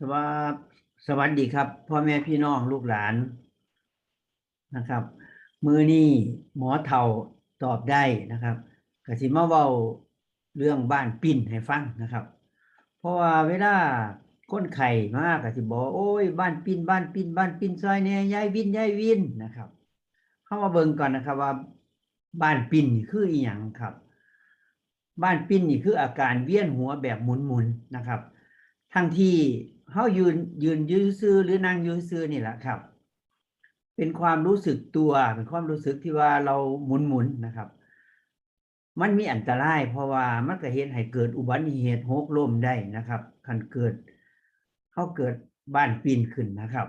สวัสสวัสดีครับ พ่อแม่พี่น้องลูกหลานนะครับ มือนี้หมอเท่าตอบได้นะครับกสิมาเว้าเรื่องบ้านปิ้นให้ฟังนะครับ เพราะว่าเวลาคนไข้มากกสิบอกโอ้ยบ้านปิ้นบ้านปิ้นบ้านปิ้นซอยเนี่ยยายวินยายวินนะครับ เข้ามาเบิ่งก่อนนะครับว่า บ้านปิ้นคืออีหยังครับ บ้านปิ้นนี่คืออาการเวียนหัวแบบหมุนๆนะครับ ทั้งที่ เฮายืนยืนยืนซื่อหรือนั่งยืนซื่อนี่แหละครับ เป็นความรู้สึกตัวเป็นความรู้สึกที่ว่าเราหมุนหมุนนะครับ มันมีอันตราย เพราะว่ามันก็เฮ็ดให้เกิดอุบัติเหตุหกล้มได้นะครับคันเกิดเขาเกิดบ้านปีนขึ้นนะครับ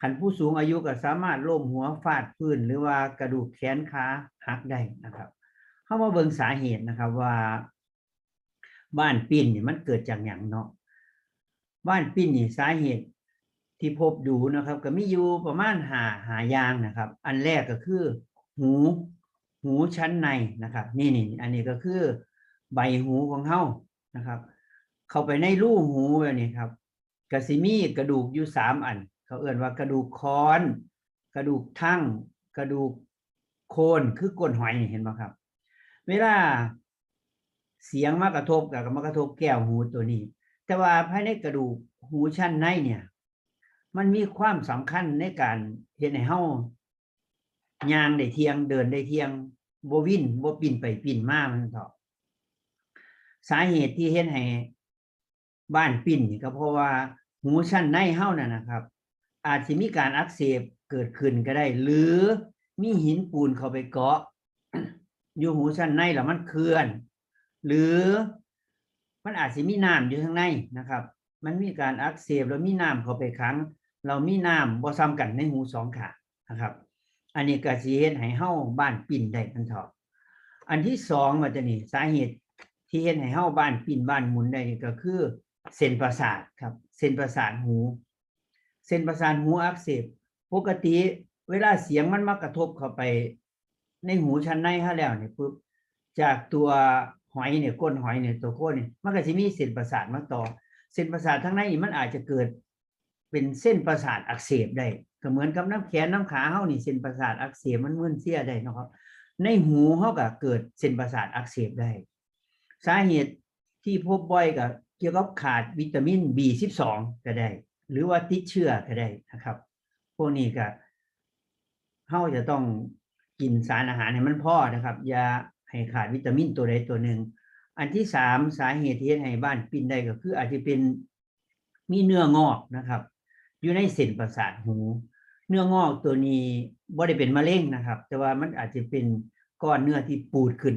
คันผู้สูงอายุก็สามารถล้มหัวฟาดพื้น หรือว่ากระดูกแขนขาหักได้นะครับ เข้ามาเบิ่งสาเหตุนะครับว่า บ้านปีนนี่มันเกิดจากอย่างเนาะ บ้านปิ้นนี่สาเหตุที่พบดูนะครับ ก็มีอยู่ประมาณหาหายางนะครับ อันแรกก็คือ หู หูชั้นในนะครับ นี่นี่อันนี้ก็คือ ใบหูของเฮานะครับ เข้าไปในรูหูแบบนี้ครับกระสิมีกระดูกอยู่สามอัน เขาเอื่นว่ากระดูกคอน กระดูกทั้งกระดูกโคนคือก้นหอยเห็นไหมครับ เวลาเสียงมากระทบกับมากระทบแก้วหูตัวนี้ แต่ว่าภายในกระดูกหูชั้นในเนี่ย มันมีความสำคัญในการเห็นให้เฮาย่างได้เทียงเดินได้เทียงบวินบปินไปปินมามันเถาะสาเหตุที่เห็นให้บ้านปิ่นก็เพราะว่าหูชั้นในเฮานั่นนะครับ อาจจะมีการอักเสบเกิดขึ้นก็ได้ หรือมีหินปูนเข้าไปเกาะ อยู่หูชั้นในแล้วมันเคลื่อน หรือ มันอาจจะมีน้ำอยู่ข้างในนะครับ มันมีการอักเสบแล้วมีน้ำเข้าไปขังเรามีน้ำบ่ซ้ำกันในหูสองขานะครับ อันนี้ก็สิเฮ็ดให้เฮาบ้านปิ่นได้ทันเถาะอันที่สองว่าจะนี่สาเหตุที่เฮ็ดให้เฮาบ้านปิ่นบ้านหมุนได้ก็คือเส้นประสาทครับเส้นประสาทหู เส้นประสาทหูอักเสบปกติเวลาเสียงมันมากระทบเข้าไป ในหูชั้นในฮะแล้วเนี่ยปุ๊บจากตัว หอยเนี่ยก้นหอยเนี่ยตัวก้นเนี่ยมันก็จะมีเส้นประสาทมาต่อ เส้นประสาททั้งในนี่มันอาจจะเกิดเป็นเส้นประสาทอักเสบได้ก็เหมือนกับน้ำแขนน้ำขาเฮานี่เส้นประสาทอักเสบมันมึนเสียได้นะครับ ในหูเฮาก็เกิดเส้นประสาทอักเสบได้ สาเหตุที่พบบ่อยก็เกี่ยวกับขาดวิตามิน B12 ก็ได้ หรือว่าติดเชื้อก็ได้นะครับ พวกนี้ก็เฮาจะต้องกินสารอาหารให้มันพอนะครับ อย่า ให้ขาดวิตามินตัวใดตัวหนึ่ง อันที่สามสาเหตุที่เฮ็ดให้บ้านปิ้นได้ก็คืออาจจะเป็นมีเนื้องอกนะครับ อยู่ในเส้นประสาทหู เนื้องอกตัวนี้บ่ได้เป็นมะเร็งนะครับ แต่ว่ามันอาจจะเป็นก้อนเนื้อที่ปูดขึ้น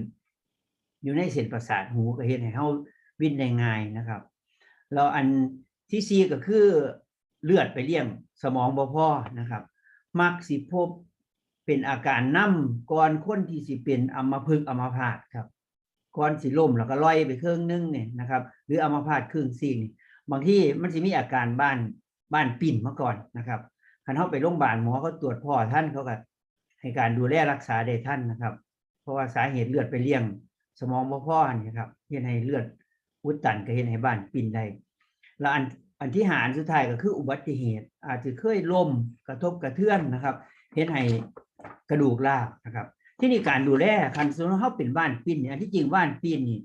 อยู่ในเส้นประสาทหูก็เฮ็ดให้เฮาวิ่นได้ง่ายนะครับแล้วอันที่สี่ก็คือเลือดไปเลี้ยงสมองบ่พอนะครับ มักสิพบ เป็นอาการนํก่อนคนที่สิเป็นอัมพฤกษ์อัมพาตครับก่อนสิล่มแล้วก็ลอยไปครึ่งหนึงเนี่ยนะครับ หรืออัมพาตครึ่งซีนี่บางที่มันสิมีอาการบ้านบ้านปิ่นมาก่อนนะครับคันเฮาไปโรงพยาบาลหมอเขาตรวจพ่อท่านเขาก็ให้การดูแลรักษาได้ท่านนะครับ เพราะว่าสาเหตุเลือดไปเลี้ยง สมองบ่พอนี่ครับเฮ็ดให้เลือดอุดตันก็เฮ็ดให้บ้านปิ่นได้แล้วอันอันที่หารสุดท้ายก็คืออุบัติเหตุ อาจจะเคยล้มกระทบกระเทือนนะครับเฮ็ดให้ กระดูกร้าวนะครับ ที่นี่การดูแลคันสมมุติว่าเขาเป็นบ้านปิ้นเนี่ยอันที่จริงบ้านปิ้นนี่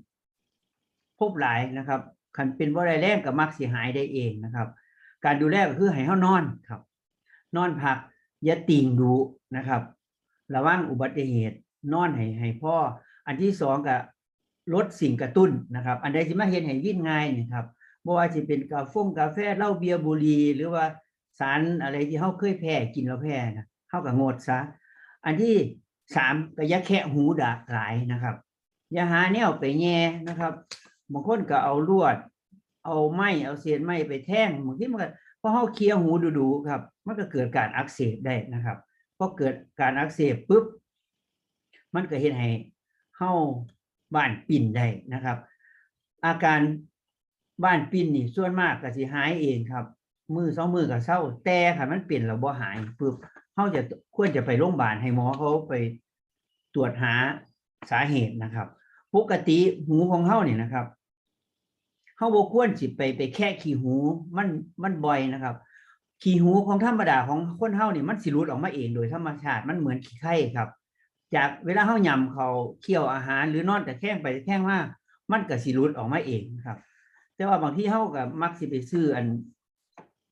พบหลายนะครับคันเป็นบ่ได้แรงก็มักสิหายได้เองนะครับ การดูแลก็คือให้เฮานอนครับ นอนพักอย่าติ่งดูนะครับ ระวังอุบัติเหตุนอนให้ให้พ่อ อันที่สองก็ลดสิ่งกระตุ้นนะครับ อันใดที่มาเฮ็ดให้วิ่งง่ายนี่ครับบ่ว่าสิเป็นกาแฟกาแฟเหล้าเบียร์บุหรี่หรือว่าสารอะไรที่เฮาเคยแพ้กินแล้วแพ้นะเฮาก็งดซะ อันที่สามก็อย่าแคะหูดากหลายนะครับ อย่าหาแนวไปแย่นะครับบางคนก็เอาลวด เอาไม้เอาเศษไม้ไปแท่งบางทีมันก็พอเฮาเคี้ยวหูดูๆครับ มันก็เกิดการอักเสบได้นะครับพอเกิดการอักเสบปุ๊บมันก็เฮ็ดให้เฮาบ้านปิ่นได้นะครับ อาการบ้านปิ่นนี่ส่วนมากก็สิหายเองครับ มือสองมือก็เศร้า แต่ค่ะมันเป็นแล้วบ่หายปุ๊บเขาจะควรจะไปโรงพยาบาลให้หมอเขาไปตรวจหาสาเหตุนะครับ ปกติหูของเขาเนี่ยนะครับเขาบ่ควรสิไปไปแค่ขี้หูมันมันบ่อยนะครับ ขี้หูของธรรมดาของคนเฮาเนี่ยมันสิหลุดออกมาเองโดยธรรมชาติมันเหมือนขี้ไข่ครับ จากเวลาเฮายำเขาเคี่ยวอาหาร หรือนอนแต่แข้งไปแข้งมามันก็สิหลุดออกมาเองครับ แต่ว่าบางที่เฮาก็มักสิไปซื้ออัน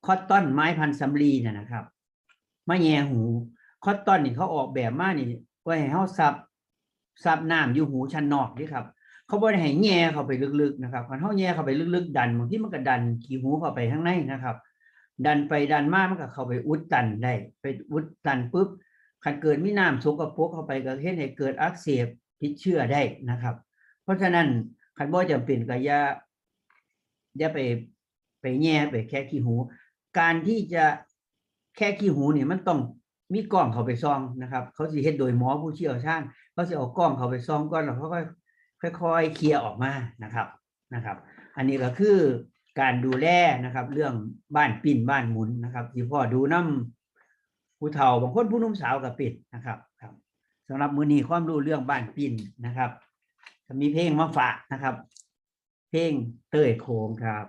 คอตตอนไม้พันธุ์สำลีน่ะนะครับมาแยหูคอตตอนนี่เขาออกแบบมานี่ไว้ให้เฮาซับซับน้ำอยู่หูชั้นนอกนี่ครับ เขาบ่ได้ให้แย่เข้าไปลึกๆนะครับคันเฮาแย่เข้าไปลึกๆ ดันบางที่มันก็ดันขี้หูเข้าไปข้างในนะครับ ดันไปดันมามันก็เข้าไปอุดตันได้ ไปอุดตันปุ๊บคันเกิดมีน้ำสกปรกเข้าไปก็เฮ็ดให้เกิดอักเสบติดเชื้อได้นะครับ เพราะฉะนั้นคันบ่จำเป็นก็อย่าอย่าไปไปแย่ไปแค่ขี้หู การที่จะแค่ขี้หูเนี่ยมันต้องมีกล้องเขาไปซองนะครับ เขาสิเฮ็ดโดยหมอผู้เชี่ยวชาญเขาสิเอากล้องเขาไปซองก่อนแล้วเขาก็ค่อยๆเคลียร์ออกมานะครับนะครับ อันนี้ก็คือการดูแลนะครับ เรื่องบ้านปิ่นบ้านหมุนนะครับที่พ่อดูน้ำผู้เฒ่าบางคนผู้นุ่มสาวกับปิดนะครับครับสำหรับมือนีความรู้เรื่องบ้านปิ่นนะครับมีเพลงมาฝากนะครับ เพลงเต้ยโคงครับ